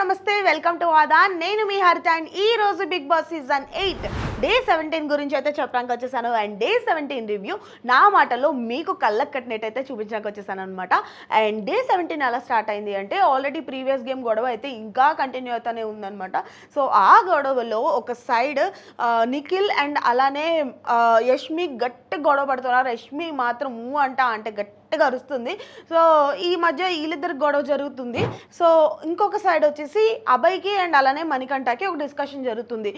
నమస్తే welcome to వాదా నేను మీ హరిత అండ్ ఈ రోజు Big Boss season eight day seventeen గురించి అయితే చెప్పడానికి వచ్చేసాను. అండ్ డే సెవెంటీన్ రివ్యూ నా మాటలో మీకు కళ్ళకు కట్టినట్టయితే చూపించడానికి వచ్చేసాను అనమాట అండ్ డే సెవెంటీన్ ఎలా స్టార్ట్ అయింది అంటే ఆల్రెడీ ప్రీవియస్ గేమ్ గొడవ అయితే ఇంకా కంటిన్యూ అవుతానే ఉందన్నమాట. సో ఆ గొడవలో ఒక సైడ్ నిఖిల్ అండ్ అలానే యష్మి గట్టి గొడవ పడుతున్నారు. యష్మి మాత్రం ఊ అంట అంటే గట్టిగా అరుస్తుంది. సో ఈ మధ్య వీళ్ళిద్దరు గొడవ జరుగుతుంది. సో ఇంకొక సైడ్ వచ్చేసి అభయ్కి అండ్ అలానే మణికంఠకి ఒక డిస్కషన్ జరుగుతుంది.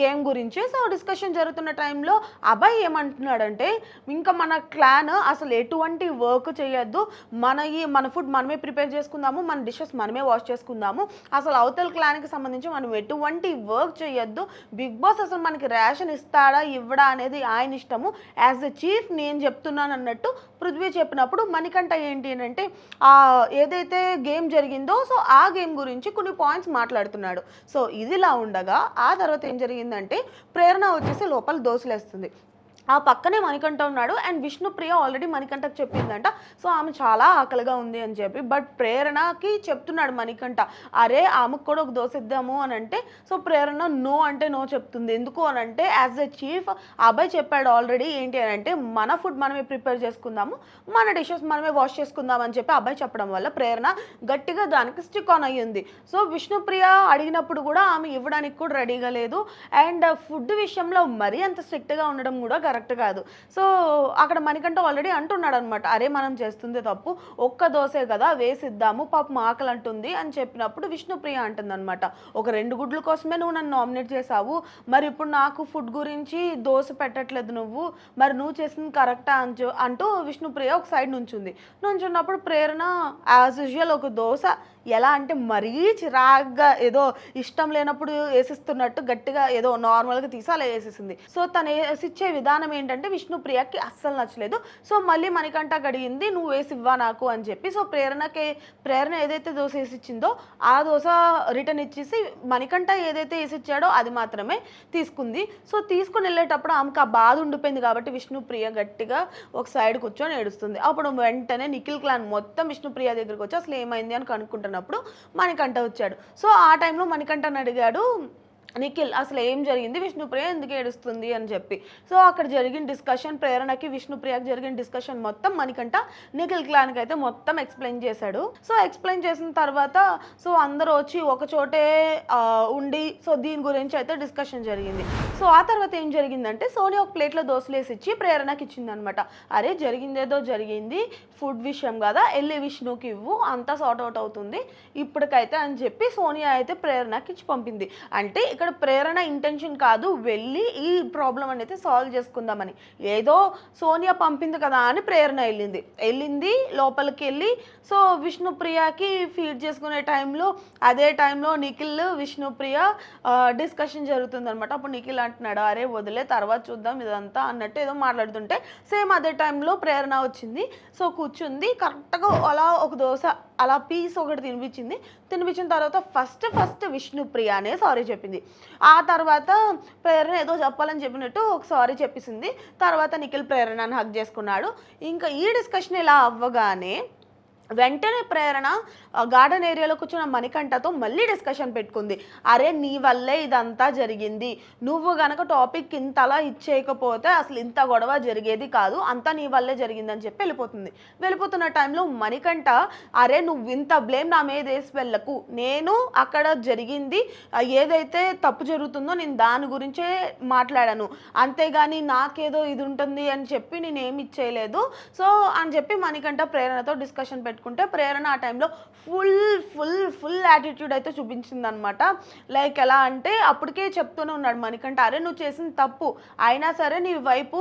గేమ్ గురించి. సో డిస్కషన్ జరుగుతున్న టైంలో అభయ్ ఏమంటున్నాడంటే ఇంకా మన క్లాన్ అసలు ఎటువంటి వర్క్ చేయొద్దు. మన ఈ మన ఫుడ్ మనమే ప్రిపేర్ చేసుకుందాము. మన డిషెస్ మనమే వాష్ చేసుకుందాము. అసలు అవతల క్లాన్కి సంబంధించి మనం ఎటువంటి వర్క్ చేయొద్దు. బిగ్ బాస్ అసలు మనకి రేషన్ ఇస్తాడా ఇవ్వడా అనేది ఆయన ఇష్టము. యాజ్ ఎ చీఫ్ నేను చెప్తున్నాను అన్నట్టు పృథ్వీ చెప్పిన అనుకున్నప్పుడు మణికంఠ ఏంటి అని అంటే ఆ ఏదైతే గేమ్ జరిగిందో సో ఆ గేమ్ గురించి కొన్ని పాయింట్స్ మాట్లాడుతున్నాడు. సో ఇదిలా ఉండగా ఆ తర్వాత ఏం జరిగిందంటే ప్రేరణ వచ్చేసి లోపల దోశలేస్తుంది. ఆ పక్కనే మణికంఠ ఉన్నాడు అండ్ విష్ణుప్రియ ఆల్రెడీ మణికంఠకు చెప్పిందంట. సో ఆమె చాలా ఆకలిగా ఉంది అని చెప్పి బట్ ప్రేరణకి చెప్తున్నాడు మణికంఠ. అరే ఆమెకు కూడా ఒక దోశ ఇద్దాము అని అంటే సో ప్రేరణ నో అంటే నో చెప్తుంది. ఎందుకు అని అంటే యాజ్ ఎ చీఫ్ అబ్బాయి చెప్పాడు ఆల్రెడీ ఏంటి అని అంటే మన ఫుడ్ మనమే ప్రిపేర్ చేసుకుందాము మన డిషెస్ మనమే వాష్ చేసుకుందాం అని చెప్పి అబ్బాయి చెప్పడం వల్ల ప్రేరణ గట్టిగా దానికి స్టిక్ ఆన్ అయ్యింది. సో విష్ణుప్రియ అడిగినప్పుడు కూడా ఆమె ఇవ్వడానికి కూడా రెడీగా లేదు. అండ్ ఫుడ్ విషయంలో మరీ అంత స్ట్రిక్ట్గా ఉండడం కూడా కరెక్ట్ కరెక్ట్ కాదు. సో అక్కడ మణికంఠ ఆల్రెడీ అంటున్నాడు అనమాట అరే మనం చేస్తుంది తప్పు ఒక్క దోసే కదా వేసిద్దాము పాపం ఆకలి అంటుంది అని చెప్పినప్పుడు విష్ణుప్రియ అంటుంది అనమాట ఒక రెండు గుడ్ల కోసమే నువ్వు నన్ను నామినేట్ చేసావు మరి ఇప్పుడు నాకు ఫుడ్ గురించి దోశ పెట్టట్లేదు నువ్వు మరి నువ్వు చేసింది కరెక్టా అని అంటూ విష్ణుప్రియ ఒక సైడ్ నుంచుంది. నుంచున్నప్పుడు ప్రేరణ యాజ్ యూజువల్ ఒక దోశ ఎలా అంటే మరీ చిరాగ్గా ఏదో ఇష్టం లేనప్పుడు వేసిస్తున్నట్టు గట్టిగా ఏదో నార్మల్గా తీసి అలా వేసేసింది. సో తను వేసిచ్చే విధానం ఏంటంటే విష్ణుప్రియకి అస్సలు నచ్చలేదు. సో మళ్ళీ మణికంఠ గడిగింది నువ్వు వేసి ఇవ్వా నాకు అని చెప్పి. సో ప్రేరణకి ప్రేరణ ఏదైతే దోశ వేసి ఇచ్చిందో ఆ దోశ రిటర్న్ ఇచ్చేసి మణికంఠ ఏదైతే వేసి ఇచ్చాడో అది మాత్రమే తీసుకుంది. సో తీసుకుని వెళ్ళేటప్పుడు ఆమెకు ఆ బాధ ఉండిపోయింది కాబట్టి విష్ణుప్రియ గట్టిగా ఒక సైడ్ కూర్చొని ఏడుస్తుంది. అప్పుడు వెంటనే నిఖిల్ క్లాన్ మొత్తం విష్ణుప్రియ దగ్గరికి వచ్చి అసలు ఏమైంది అని కనుక్కుంటున్నప్పుడు మణికంఠ వచ్చాడు. సో ఆ టైంలో మణికంఠని అడిగాడు నిఖిల్ అసలు ఏం జరిగింది? విష్ణుప్రియ ఎందుకు ఏడుస్తుంది అని చెప్పి. సో అక్కడ జరిగిన డిస్కషన్ ప్రేరణకి విష్ణుప్రియకి జరిగిన డిస్కషన్ మొత్తం మనకంట నిఖిల్ క్లాన్కి అయితే మొత్తం ఎక్స్ప్లెయిన్ చేశాడు. సో ఎక్స్ప్లెయిన్ చేసిన తర్వాత సో అందరూ వచ్చి ఒక చోటే ఉండి సో దీని గురించి అయితే డిస్కషన్ జరిగింది. సో ఆ తర్వాత ఏం జరిగిందంటే సోనియా ఒక ప్లేట్లో దోశలు వేసి ఇచ్చి ప్రేరణకి ఇచ్చింది అనమాట అరే జరిగిందేదో జరిగింది. ఫుడ్ విషయం కదా. వెళ్ళి విష్ణుకి ఇవ్వు. అంతా సార్ట్ అవుట్ అవుతుంది. ఇప్పటికైతే అని చెప్పి సోనియా అయితే ప్రేరణకి ఇచ్చి పంపింది. అంటే ఇక్కడ ప్రేరణ ఇంటెన్షన్ కాదు వెళ్ళి ఈ ప్రాబ్లం అనేది సాల్వ్ చేసుకుందామని. ఏదో సోనియా పంపింది కదా అని ప్రేరణ వెళ్ళింది. వెళ్ళింది లోపలికి వెళ్ళి సో విష్ణుప్రియకి ఫీడ్ చేసుకునే టైంలో అదే టైంలో నిఖిల్ విష్ణుప్రియ డిస్కషన్ జరుగుతుందనమాట అప్పుడు నిఖిల్ అంటున్నాడు అరే వదిలే తర్వాత చూద్దాం ఇదంతా అన్నట్టు ఏదో మాట్లాడుతుంటే సేమ్ అదే టైంలో ప్రేరణ వచ్చింది. సో కూర్చుంది కరెక్ట్గా అలా ఒక దోశ అలా పీస్ ఒకటి తినిపించింది. తినిపించిన తర్వాత ఫస్ట్ ఫస్ట్ విష్ణుప్రియ అనే సారీ చెప్పింది. ఆ తర్వాత ప్రేరణ ఏదో చెప్పాలని చెప్పినట్టు ఒక సారీ చెప్పేసింది. తర్వాత నిఖిల్ ప్రేరణను హక్ చేసుకున్నాడు. ఇంకా ఈ డిస్కషన్ ఇలా అవ్వగానే వెంటనే ప్రేరణ గార్డెన్ ఏరియాలో కూర్చున్న మణికంఠతో మళ్ళీ డిస్కషన్ పెట్టుకుంది. అరే నీ వల్లే ఇదంతా జరిగింది. నువ్వు గనక టాపిక్ ఇంతలా ఇచ్చేయకపోతే అసలు ఇంత గొడవ జరిగేది కాదు. అంతా నీ వల్లే జరిగిందని చెప్పి వెళ్ళిపోతుంది. వెళ్ళిపోతున్న టైంలో మణికంఠ అరే నువ్వు ఇంత బ్లేమ్ నా మీద వేసి వెళ్ళకు. నేను అక్కడ జరిగింది ఏదైతే తప్పు జరుగుతుందో నేను దాని గురించే మాట్లాడాను. అంతేగాని నాకేదో ఇది ఉంటుంది అని చెప్పి నేను ఏమి ఇచ్చేయలేదు. సో అని చెప్పి మణికంఠ ప్రేరణతో డిస్కషన్ పెట్టుకుంటే ప్రేరణ ఆ టైంలో ఫుల్ ఫుల్ ఫుల్ యాటిట్యూడ్ అయితే చూపించింది అనమాట లైక్ ఎలా అంటే అప్పటికే చెప్తూనే ఉన్నాడు మణికంఠ అరే నువ్వు చేసిన తప్పు. అయినా సరే నీ వైపు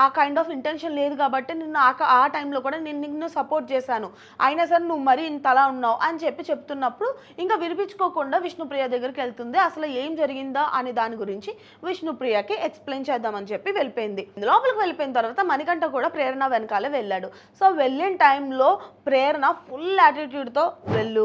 ఆ కైండ్ ఆఫ్ ఇంటెన్షన్ లేదు కాబట్టి నిన్ను ఆ ఆ టైంలో కూడా నేను నిన్ను సపోర్ట్ చేశాను. అయినా సరే నువ్వు మరీ ఇంతలా ఉన్నావు అని చెప్పి చెప్తున్నప్పుడు ఇంకా వినిపించుకోకుండా విష్ణుప్రియ దగ్గరికి వెళ్తుంది. అసలు ఏం జరిగిందా? అనే దాని గురించి విష్ణుప్రియకి ఎక్స్ప్లెయిన్ చేద్దామని చెప్పి వెళ్ళిపోయింది. లోపలికి వెళ్ళిపోయిన తర్వాత మణికంఠ కూడా ప్రేరణ వెనకాలే వెళ్ళాడు. సో వెళ్ళిన టైంలో ప్రేరణ నా ఫుల్ యాటిట్యూడ్తో వెళ్ళు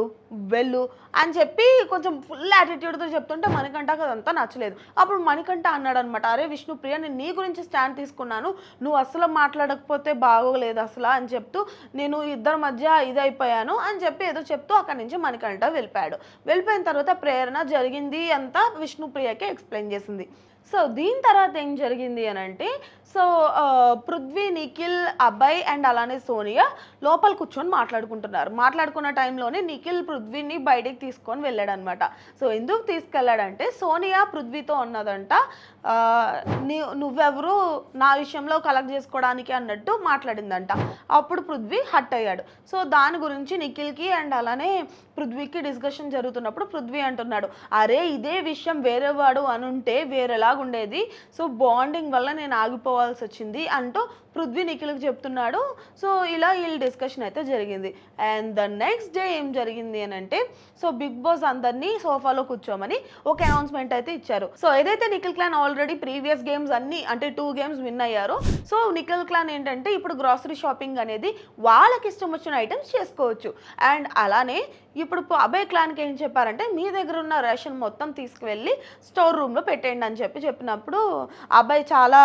వెళ్ళు అని చెప్పి కొంచెం ఫుల్ యాటిట్యూడ్తో చెప్తుంటే మణికంఠకి అదంతా నచ్చలేదు. అప్పుడు మణికంఠ అన్నాడు అనమాట అరే విష్ణుప్రియ నేను నీ గురించి స్టాండ్ తీసుకున్నాను. నువ్వు అసలు మాట్లాడకపోతే బాగోలేదు అసలు అని చెప్తూ నేను ఇద్దరి మధ్య ఇదైపోయాను అని చెప్పి ఏదో చెప్తూ అక్కడి నుంచి మణికంఠ వెళ్ళిపోయాడు. వెళ్ళిపోయిన తర్వాత ప్రేరణ జరిగింది అంతా విష్ణుప్రియకే ఎక్స్ప్లెయిన్ చేసింది. సో దీని తర్వాత ఏం జరిగింది అని అంటే సో పృథ్వీ నిఖిల్ అబ్బాయి అండ్ అలానే సోనియా లోపల కూర్చొని మాట్లాడుకుంటున్నారు. మాట్లాడుకున్న టైంలోనే నిఖిల్ పృథ్వీని బయటికి తీసుకొని వెళ్ళాడనమాట. సో ఎందుకు తీసుకెళ్ళాడంటే సోనియా పృథ్వీతో ఉన్నదంట నువ్వెవరు నా విషయంలో కలెక్ట్ చేసుకోవడానికి అన్నట్టు మాట్లాడిందంట. అప్పుడు పృథ్వీ హట్ అయ్యాడు. సో దాని గురించి నిఖిల్కి అండ్ అలానే పృథ్వీకి డిస్కషన్ జరుగుతున్నప్పుడు పృథ్వీ అంటున్నాడు అరే ఇదే విషయం వేరేవాడు అనుంటే వేరేలా బాగుండేది. సో బాండింగ్ వల్ల నేను ఆగిపోవాల్సి వచ్చింది అంటూ పృథ్వీ నిఖిల్కి చెప్తున్నాడు. సో ఇలా వీళ్ళ డిస్కషన్ అయితే జరిగింది. అండ్ ద నెక్స్ట్ డే ఏం జరిగింది అని అంటే సో బిగ్ బాస్ అందరినీ సోఫాలో కూర్చోమని ఒక అనౌన్స్మెంట్ అయితే ఇచ్చారు. సో ఏదైతే Nikhil clan already previous games అన్ని అంటే టూ గేమ్స్ విన్ అయ్యారు సో నిఖిల్ క్లాన్ ఏంటంటే ఇప్పుడు గ్రాసరీ షాపింగ్ అనేది వాళ్ళకి ఇష్టం వచ్చిన ఐటమ్స్ చేసుకోవచ్చు. అండ్ అలానే ఇప్పుడు అభయ్ క్లాన్కి ఏం చెప్పారంటే మీ దగ్గర ఉన్న రేషన్ మొత్తం తీసుకువెళ్ళి స్టోర్ రూమ్లో పెట్టేయండి అని చెప్పి చెప్పినప్పుడు అబ్బాయి చాలా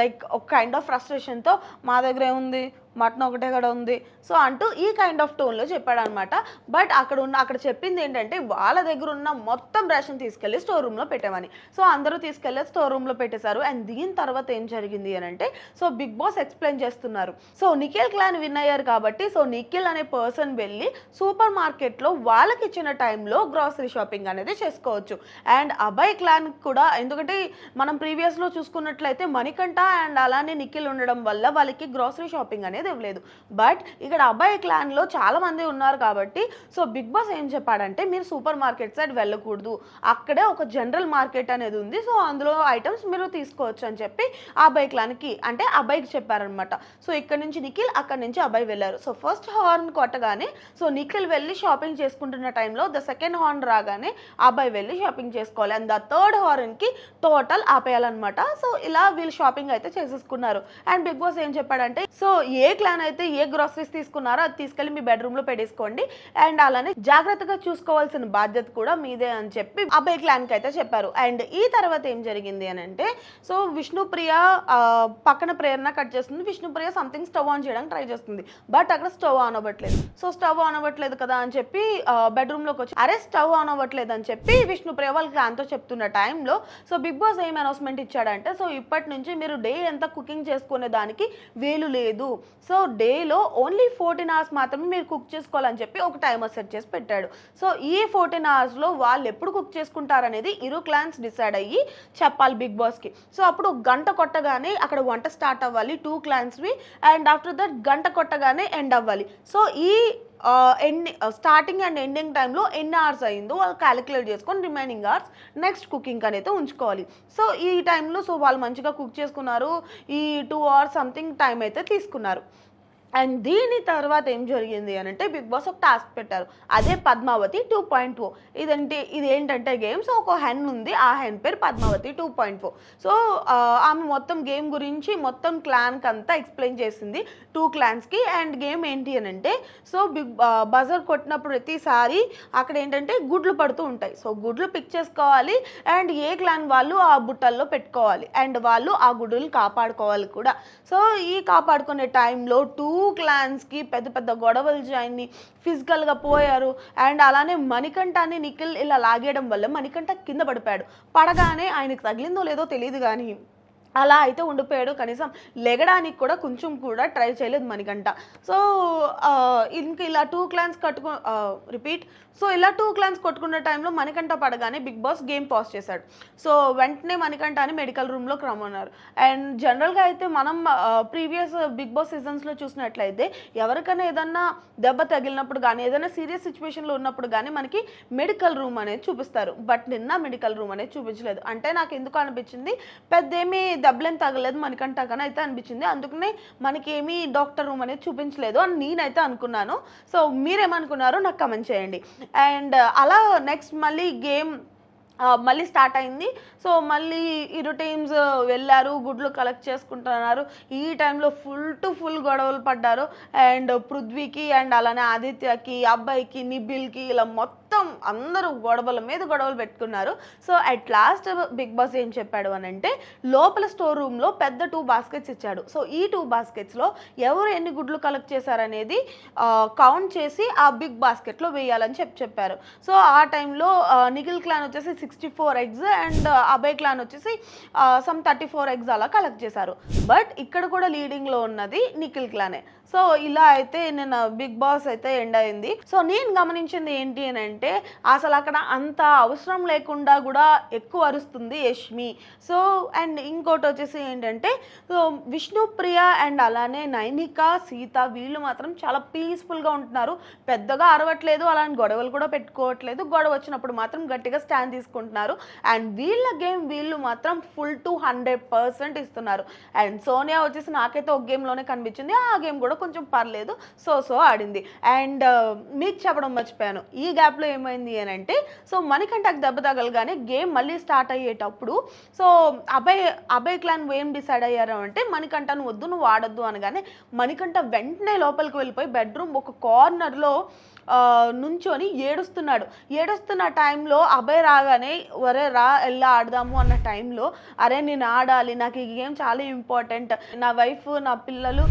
లైక్ ఒక కైండ్ ఆఫ్ ఫ్రస్ట్రేషన్ ఫ్రస్ట్రేషన్తో మా దగ్గర ఏముంది? మటన్ ఒకటే కూడా ఉంది. సో అంటూ ఈ కైండ్ ఆఫ్ టోన్లో చెప్పాడు అనమాట బట్ అక్కడ ఉన్న అక్కడ చెప్పింది ఏంటంటే వాళ్ళ దగ్గర ఉన్న మొత్తం రేషన్ తీసుకెళ్ళి స్టోర్ రూమ్లో పెట్టామని. సో అందరూ తీసుకెళ్ళి స్టోర్ రూమ్లో పెట్టేశారు. అండ్ దీని తర్వాత ఏం జరిగింది అని అంటే సో బిగ్ బాస్ ఎక్స్ప్లెయిన్ చేస్తున్నారు. సో నిఖిల్ క్లాన్ విన్ అయ్యారు కాబట్టి సో నిఖిల్ అనే పర్సన్ వెళ్ళి సూపర్ మార్కెట్లో వాళ్ళకి ఇచ్చిన టైంలో గ్రాసరీ షాపింగ్ అనేది చేసుకోవచ్చు. అండ్ అభయ్ క్లాన్ కూడా ఎందుకంటే మనం ప్రీవియస్లో చూసుకున్నట్లయితే మణికంఠ అండ్ అలానే నిఖిల్ ఉండడం వల్ల వాళ్ళకి గ్రాసరీ షాపింగ్ అనేది ఇవ్వలేదు బట్ ఇక్కడ అబ్బాయి క్లాన్లో చాలా మంది ఉన్నారు కాబట్టి సో బిగ్ బాస్ ఏం చెప్పాడంటే మీరు సూపర్ మార్కెట్ సైడ్ వెళ్ళకూడదు. అక్కడే ఒక జనరల్ మార్కెట్ అనేది ఉంది సో అందులో ఐటమ్స్ మీరు తీసుకోవచ్చు అని చెప్పి ఆ అబ్బాయి క్లాన్కి అంటే అబ్బాయికి చెప్పారనమాట సో ఇక్కడ నుంచి నిఖిల్ అక్కడ నుంచి అబ్బాయి వెళ్ళారు. సో ఫస్ట్ హార్న్ కొట్టగానే సో నిఖిల్ వెళ్ళి షాపింగ్ చేసుకుంటున్న టైంలో ద సెకండ్ హార్న్ రాగానే అబ్బాయి వెళ్ళి షాపింగ్ చేసుకోవాలి. అండ్ ద థర్డ్ హార్న్కి టోటల్ ఆపేయాలన్నమాట. సో ఇలా వీళ్ళు షాపింగ్ అయితే చేసేసుకున్నారు. అండ్ బిగ్ బాస్ ఏం చెప్పాడంటే సో ఏ క్లాన్ అయితే ఏ గ్రాసరీస్ తీసుకున్నారో అది తీసుకెళ్ళి మీ బెడ్రూమ్లో పెట్టేసుకోండి. అండ్ అలానే జాగ్రత్తగా చూసుకోవాల్సిన బాధ్యత కూడా మీదే అని చెప్పి అబ్బాయి క్లాన్కి అయితే చెప్పారు. అండ్ ఈ తర్వాత ఏం జరిగింది అని అంటే సో విష్ణుప్రియ పక్కన ప్రేరణ కట్ చేస్తుంది. విష్ణుప్రియ సంథింగ్ స్టవ్ ఆన్ చేయడానికి ట్రై చేస్తుంది. బట్ అక్కడ స్టవ్ ఆన్ అవ్వట్లేదు. సో స్టవ్ ఆన్ అవ్వట్లేదు కదా అని చెప్పి బెడ్రూమ్లోకి వచ్చి అరే స్టవ్ ఆన్ అవ్వట్లేదు అని చెప్పి విష్ణుప్రియ వాళ్ళ క్లాన్తో చెప్తున్న టైంలో సో బిగ్ బాస్ ఏం అనౌన్స్మెంట్ ఇచ్చాడంటే సో ఇప్పటి నుంచి మీరు డే ఎంత కుకింగ్ చేసుకునే దానికి వీలు లేదు. సో డేలో ఓన్లీ ఫోర్టీన్ అవర్స్ మాత్రమే మీరు కుక్ చేసుకోవాలని చెప్పి ఒక టైమర్ సెట్ చేసి పెట్టాడు. సో ఈ ఫోర్టీన్ అవర్స్లో వాళ్ళు ఎప్పుడు కుక్ చేసుకుంటారనేది ఇరు క్లాన్స్ డిసైడ్ అయ్యి చెప్పాలి బిగ్ బాస్కి సో అప్పుడు గంట కొట్టగానే అక్కడ వంట స్టార్ట్ అవ్వాలి టూ క్లాన్స్వి అండ్ ఆఫ్టర్ దట్ గంట కొట్టగానే ఎండ్ అవ్వాలి. సో ఈ ఎండ్ స్టార్టింగ్ అండ్ ఎండింగ్ టైంలో ఎన్ని అవర్స్ అయిందో వాళ్ళు క్యాలిక్యులేట్ చేసుకొని రిమైనింగ్ అవర్స్ నెక్స్ట్ కుకింగ్ అనేది ఉంచుకోవాలి. సో ఈ టైంలో సో వాళ్ళు మంచిగా కుక్ చేసుకున్నారు. ఈ టూ అవర్స్ సంథింగ్ టైం అయితే తీసుకున్నారు. అండ్ దీని తర్వాత ఏం జరిగింది అని అంటే బిగ్ బాస్ ఒక టాస్క్ పెట్టారు. అదే పద్మావతి టూ పాయింట్ ఫోర్ ఇదంటే ఇది ఏంటంటే గేమ్ సో ఒక హెన్ ఉంది. ఆ హెన్ పేరు Padmavathi two point four so ఆమె మొత్తం గేమ్ గురించి మొత్తం క్లాన్కి అంతా ఎక్స్ప్లెయిన్ చేసింది టూ క్లాన్స్కి అండ్ గేమ్ ఏంటి అని అంటే సో బిగ్ బజర్ కొట్టినప్పుడు ప్రతిసారి అక్కడ ఏంటంటే గుడ్లు పడుతూ ఉంటాయి. సో గుడ్లు పిక్ చేసుకోవాలి. అండ్ ఏ క్లాన్ వాళ్ళు ఆ బుట్టల్లో పెట్టుకోవాలి. అండ్ వాళ్ళు ఆ గుడ్లు కాపాడుకోవాలి కూడా. సో ఈ కాపాడుకునే టైంలో టూ క్లాన్స్కి పెద్ద పెద్ద గొడవలు జాయిన్ ఫిజికల్గా పోయారు. అండ్ అలానే మణికంఠాన్ని నిఖిల్ ఇలా లాగేయడం వల్ల మణికంఠ కింద పడిపోయాడు. పడగానే ఆయనకు తగిలిందో లేదో తెలియదు కానీ అలా అయితే ఉండిపోయాడు. కనీసం లెగడానికి కూడా కొంచెం కూడా ట్రై చేయలేదు మనకంట సో ఇంక ఇలా టూ క్లాన్స్ కట్టుకు రిపీట్. సో ఇలా టూ క్లాన్స్ కొట్టుకున్న టైంలో మణికంఠ పడగానే బిగ్ బాస్ గేమ్ పాస్ చేశాడు. సో వెంటనే మణికంఠ అని మెడికల్ రూమ్లోకి రమ్మన్నారు. అండ్ జనరల్గా అయితే మనం ప్రీవియస్ బిగ్ బాస్ సీజన్స్లో చూసినట్లయితే ఎవరికైనా ఏదన్నా దెబ్బ తగిలినప్పుడు కానీ ఏదైనా సీరియస్ సిచ్యువేషన్లో ఉన్నప్పుడు కానీ మనకి మెడికల్ రూమ్ అనేది చూపిస్తారు. బట్ నిన్న మెడికల్ రూమ్ అనేది చూపించలేదు. అంటే నాకు ఎందుకు అనిపించింది? పెద్ద ఏమీ దెబ్బలేం తగలేదు మనకంటాకని అయితే అనిపించింది. అందుకనే మనకి డాక్టర్ రూమ్ అనేది చూపించలేదు అని నేనైతే అనుకున్నాను. సో మీరేమనుకున్నారో నాకు కమెంట్ చేయండి. అండ్ అలా నెక్స్ట్ మళ్ళీ గేమ్ మళ్ళీ స్టార్ట్ అయింది. సో మళ్ళీ ఇరు టీమ్స్ వెళ్ళారు గుడ్లు కలెక్ట్ చేసుకుంటున్నారు. ఈ టైంలో ఫుల్ టు ఫుల్ గొడవలు పడ్డారు. అండ్ పృథ్వీకి అండ్ అలానే ఆదిత్యకి అబ్బాయికి నిబిల్కి ఇలా మొత్తం మొత్తం అందరూ గొడవల మీద గొడవలు పెట్టుకున్నారు. So at last Big Boss ఏం చెప్పాడు అని అంటే లోపల స్టోర్ రూమ్లో పెద్ద టూ బాస్కెట్స్ ఇచ్చాడు. సో ఈ టూ బాస్కెట్స్లో ఎవరు ఎన్ని గుడ్లు కలెక్ట్ చేశారనేది కౌంట్ చేసి ఆ బిగ్ బాస్కెట్లో వేయాలని చెప్పి చెప్పారు. సో ఆ టైంలో నిఖిల్ క్లాన్ వచ్చేసి sixty four eggs and Abhay clan వచ్చేసి సమ్ థర్టీ ఫోర్ ఎగ్స్ అలా కలెక్ట్ చేశారు. బట్ ఇక్కడ కూడా లీడింగ్లో ఉన్నది నిఖిల్ క్లానే సో ఇలా అయితే నేను బిగ్ బాస్ అయితే ఎండ్ అయింది. సో నేను గమనించింది ఏంటి అని అంటే అసలు అక్కడ అంత అవసరం లేకుండా కూడా ఎక్కువ అరుస్తుంది యష్మి. సో అండ్ ఇంకోటి వచ్చేసి ఏంటంటే విష్ణుప్రియ అండ్ అలానే నైనిక సీత వీళ్ళు మాత్రం చాలా పీస్ఫుల్గా ఉంటున్నారు. పెద్దగా అరవట్లేదు అలాంటి గొడవలు కూడా పెట్టుకోవట్లేదు. గొడవ వచ్చినప్పుడు మాత్రం గట్టిగా స్టాండ్ తీసుకుంటున్నారు. అండ్ వీళ్ళ గేమ్ వీళ్ళు మాత్రం ఫుల్ టు హండ్రెడ్ పర్సెంట్ ఇస్తున్నారు. అండ్ సోనియా వచ్చేసి నాకైతే ఒక గేమ్లోనే కనిపించింది. ఆ గేమ్ కూడా కొంచెం పర్లేదు సో సో ఆడింది. అండ్ మీకు చెప్పడం మర్చిపోయాను. ఈ గ్యాప్లో ఏమైంది అని అంటే సో మణికంఠకు దెబ్బ తగలగానే గేమ్ మళ్ళీ స్టార్ట్ అయ్యేటప్పుడు సో అభయ్ అభయ్ క్లాన్ ఏం డిసైడ్ అయ్యారు అంటే మణికంఠను వద్దు నువ్వు ఆడొద్దు అనగానే మణికంఠ వెంటనే లోపలికి వెళ్ళిపోయి బెడ్రూమ్ ఒక కార్నర్లో నుంచొని ఏడుస్తున్నాడు. ఏడుస్తున్న టైంలో అభయ్ రాగానే ఒరే రా ఎలా ఆడదాము? అన్న టైంలో అరే నేను ఆడాలి. నాకు ఈ గేమ్ చాలా ఇంపార్టెంట్ నా వైఫ్ నా పిల్లలు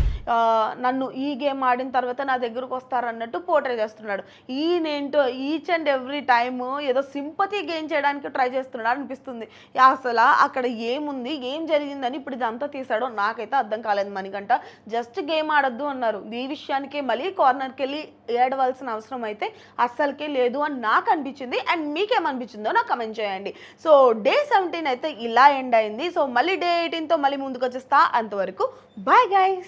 నన్ను ఈ గేమ్ ఆడిన తర్వాత నా దగ్గరకు వస్తారు అన్నట్టు పోర్ట్రే చేస్తున్నాడు. ఈయనేంటో ఈచ్ అండ్ ఎవ్రీ టైమ్ ఏదో సింపతి గెయిన్ చేయడానికి ట్రై చేస్తున్నాడు అనిపిస్తుంది. అసలు అక్కడ ఏముంది ఏం జరిగిందని ఇప్పుడు ఇదంతా తీసాడో నాకైతే అర్థం కాలేదు మనకంట జస్ట్ గేమ్ ఆడొద్దు అన్నారు. ఈ విషయానికి మళ్ళీ కార్నర్కి వెళ్ళి ఏడవలసిన అవసరం అయితే అస్సలకే లేదు అని నాకు అనిపించింది. అండ్ మీకేమనిపించిందో నాకు కమెంట్ చేయండి. సో డే సెవెంటీన్ అయితే ఇలా ఎండ్ అయింది. సో మళ్ళీ డే ఎయిటీన్తో మళ్ళీ ముందుకు వచ్చేస్తా అంతవరకు బాయ్ గైస్.